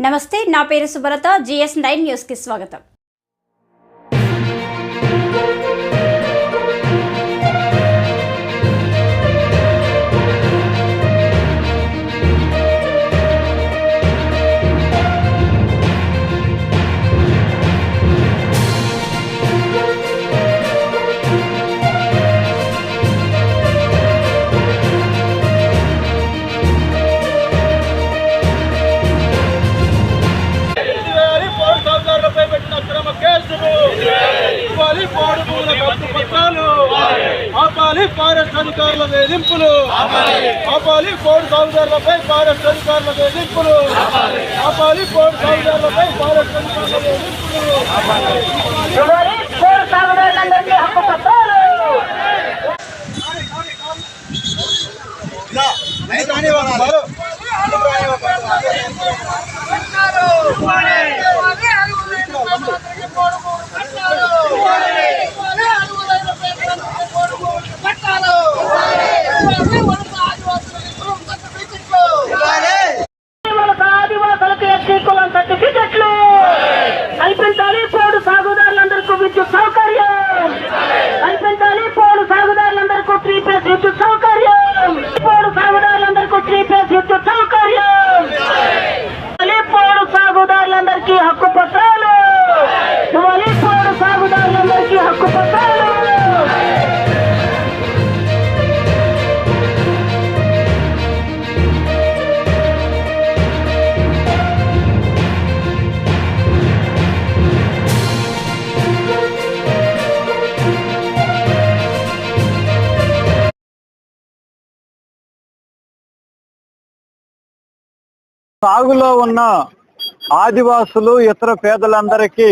నమస్తే నా పేరు సుభరత జిఎస్ నైన్ న్యూస్కి స్వాగతం. అధికారుల వేధింపులు. ఆపాలి పౌర సౌకర్యాలపై ఫారెస్ట్ అధికారుల వేధింపులు. ఆపాలి పౌర సౌకర్యాలపై ఫారెస్ట్ అధికారుల వేధింపులు ఎవరి కోరు సాగుదారులందరికీ హక్కు పత్రాలు మన ఆదివాసులకు ఎస్సీ కులం సర్టిఫికెట్లు కల్పించాలి పోడు సాగుదారులందరికీ విద్యుత్ సౌకర్యం. కల్పించాలి పోడు సాగుదారులందరికీ త్రీ ప్లస్ విద్యుత్ సౌకర్యం. సాగులో ఉన్న ఆదివాసులు ఇతర పేదలందరికీ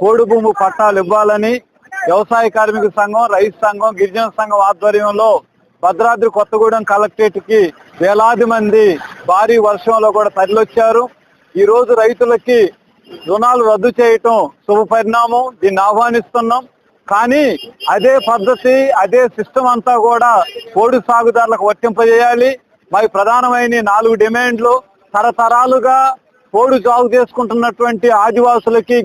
కోడి భూమి పట్టాలు ఇవ్వాలని వ్యవసాయ కార్మిక సంఘం రైతు సంఘం గిరిజన సంఘం ఆధ్వర్యంలో భద్రాద్రి కొత్తగూడెం కలెక్టరేట్కి వేలాది మంది భారీ వర్షంలో కూడా తరలొచ్చారు ఈ రోజు రైతులకి రుణాలు రద్దు చేయటం శుభ పరిణామం దీన్ని ఆహ్వానిస్తున్నాం. కానీ అదే పద్ధతి అదే సిస్టమ్ అంతా కూడా కోడి సాగుదారులకు వర్తింపజేయాలి. మరి ప్రధానమైన నాలుగు డిమాండ్లు తరతరాలుగా పోడు సాగు చేసుకుంటున్నటువంటి ఆదివాసులకి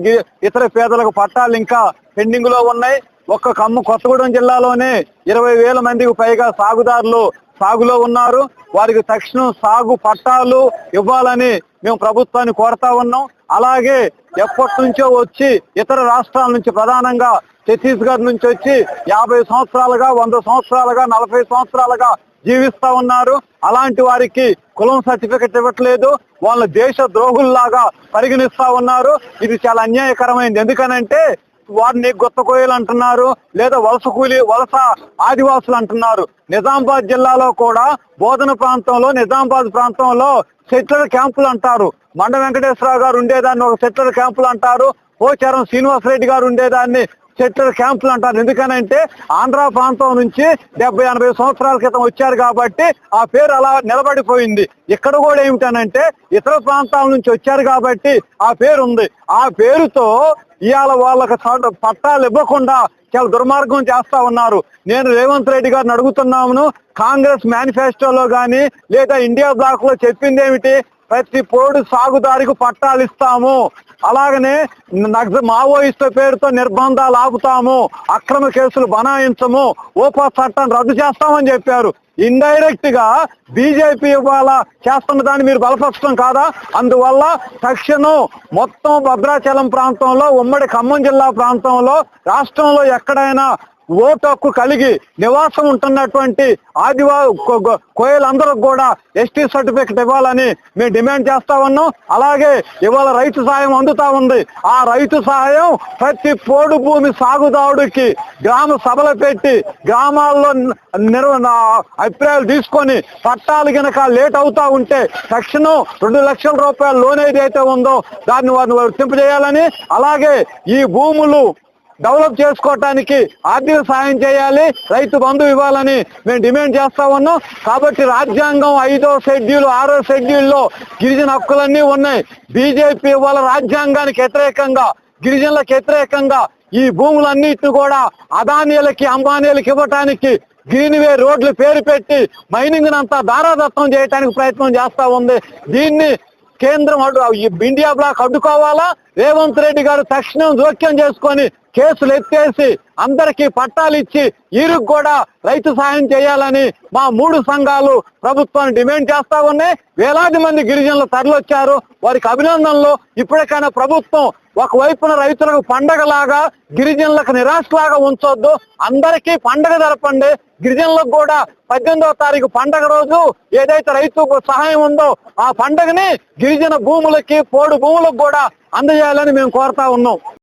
ఇతర పేదలకు పట్టాలు ఇంకా పెండింగ్లో ఉన్నాయి. ఒక్క కమ్ము కొత్తగూడెం జిల్లాలోనే ఇరవై వేల మందికి పైగా సాగుదారులు సాగులో ఉన్నారు. వారికి తక్షణం సాగు పట్టాలు ఇవ్వాలని మేము ప్రభుత్వాన్ని కోరుతా ఉన్నాం. అలాగే ఎప్పటి నుంచో వచ్చి ఇతర రాష్ట్రాల నుంచి ప్రధానంగా ఛత్తీస్గఢ్ నుంచి వచ్చి యాభై సంవత్సరాలుగా వంద సంవత్సరాలుగా నలభై సంవత్సరాలుగా జీవిస్తా ఉన్నారు. అలాంటి వారికి కులం సర్టిఫికెట్ ఇవ్వట్లేదు. వాళ్ళ దేశ ద్రోహుల్లాగా పరిగణిస్తా ఉన్నారు. ఇది చాలా అన్యాయకరమైనది ఎందుకనంటే వారిని గొత్త కోయలు అంటున్నారు లేదా వలస కూలి వలస ఆదివాసులు అంటున్నారు. నిజామాబాద్ జిల్లాలో కూడా బోధన ప్రాంతంలో నిజామాబాద్ ప్రాంతంలో సెటిలర్ క్యాంపులు అంటారు. మండ వెంకటేశ్వరరావు గారు ఉండేదాన్ని ఒక సెటిలర్ క్యాంపులు అంటారు. పోచారం శ్రీనివాసరెడ్డి గారు ఉండేదాన్ని సెటిల్ క్యాంపులు అంటారు. ఎందుకనంటే ఆంధ్ర ప్రాంతం నుంచి డెబ్బై ఎనభై సంవత్సరాల క్రితం వచ్చారు కాబట్టి ఆ పేరు అలా నిలబడిపోయింది. ఇక్కడ కూడా ఏమిటనంటే ఇతర ప్రాంతాల నుంచి వచ్చారు కాబట్టి ఆ పేరు ఉంది. ఆ పేరుతో ఇవాళ వాళ్ళకి పట్టాలు ఇవ్వకుండా చాలా దుర్మార్గం చేస్తా ఉన్నారు. నేను రేవంత్ రెడ్డి గారిని అడుగుతున్నాను కాంగ్రెస్ మేనిఫెస్టోలో గాని లేదా ఇండియా బ్లాక్లో చెప్పింది ఏమిటి ప్రతి పోడు సాగుదారికి పట్టాలు ఇస్తాము. అలాగనే నగ్జ మావోయిస్టు పేరుతో నిర్బంధాలు ఆపుతాము అక్రమ కేసులు బనాయించము ఓపా చట్టాన్ని రద్దు చేస్తామని చెప్పారు. ఇండైరెక్ట్గా బీజేపీ వాళ్ళ చేస్తున్న దాన్ని మీరు బలపరచడం కాదా? అందువల్ల తక్షణం మొత్తం భద్రాచలం ప్రాంతంలో ఉమ్మడి ఖమ్మం జిల్లా ప్రాంతంలో రాష్ట్రంలో ఎక్కడైనా ఓటు హక్కు కలిగి నివాసం ఉంటున్నటువంటి ఆదివా కోయలందరూ కూడా ఎస్టీ సర్టిఫికెట్ ఇవ్వాలని మేము డిమాండ్ చేస్తా ఉన్నాం. అలాగే ఇవాళ రైతు సహాయం అందుతా ఉంది. ఆ రైతు సహాయం ప్రతి పోడు భూమి సాగుదారుడికి గ్రామ సభలు పెట్టి గ్రామాల్లో నిర్వ అభిప్రాయాలు తీసుకొని పట్టాలు గనక లేట్ అవుతా ఉంటే తక్షణం రెండు లక్షల రూపాయల లోన్ ఏదైతే ఉందో దాన్ని వారిని వర్తింపజేయాలని అలాగే ఈ భూములు డెవలప్ చేసుకోవటానికి ఆర్థిక సాయం చేయాలి రైతు బంధు ఇవ్వాలని మేము డిమాండ్ చేస్తా ఉన్నాం. కాబట్టి రాజ్యాంగం ఐదో షెడ్యూల్ ఆరో షెడ్యూల్లో గిరిజన హక్కులన్నీ ఉన్నాయి. బీజేపీ వాళ్ళ రాజ్యాంగానికి వ్యతిరేకంగా గిరిజనులకు వ్యతిరేకంగా ఈ భూములన్నిటిని కూడా అదానీలకి అంబానీలకి ఇవ్వటానికి గ్రీన్వే రోడ్లు పేరు పెట్టి మైనింగ్ అంతా దారాదత్తం చేయడానికి ప్రయత్నం చేస్తా ఉంది. దీన్ని కేంద్రం అడ్డు ఈ ఇండియా బ్లాక్ అడ్డుకోవాలా? రేవంత్ రెడ్డి గారు తక్షణం జోక్యం చేసుకొని కేసులు ఎత్తేసి అందరికీ పట్టాలు ఇచ్చి వీరికి కూడా రైతు సాయం చేయాలని మా మూడు సంఘాలు ప్రభుత్వాన్ని డిమాండ్ చేస్తా ఉన్నాయి. వేలాది మంది గిరిజనులు తరలొచ్చారు. వారికి అభినందనలు. ఇప్పటికైనా ప్రభుత్వం ఒకవైపున రైతులకు పండగలాగా గిరిజనులకు నిరాశలాగా ఉంచొద్దు. అందరికీ పండగ జరపండి. గిరిజనులకు కూడా పద్దెనిమిదవ తారీఖు పండగ రోజు ఏదైతే రైతుకు సహాయం ఉందో ఆ పండగని గిరిజన భూములకి పోడు భూములకు కూడా అందజేయాలని మేము కోరుతా ఉన్నాం.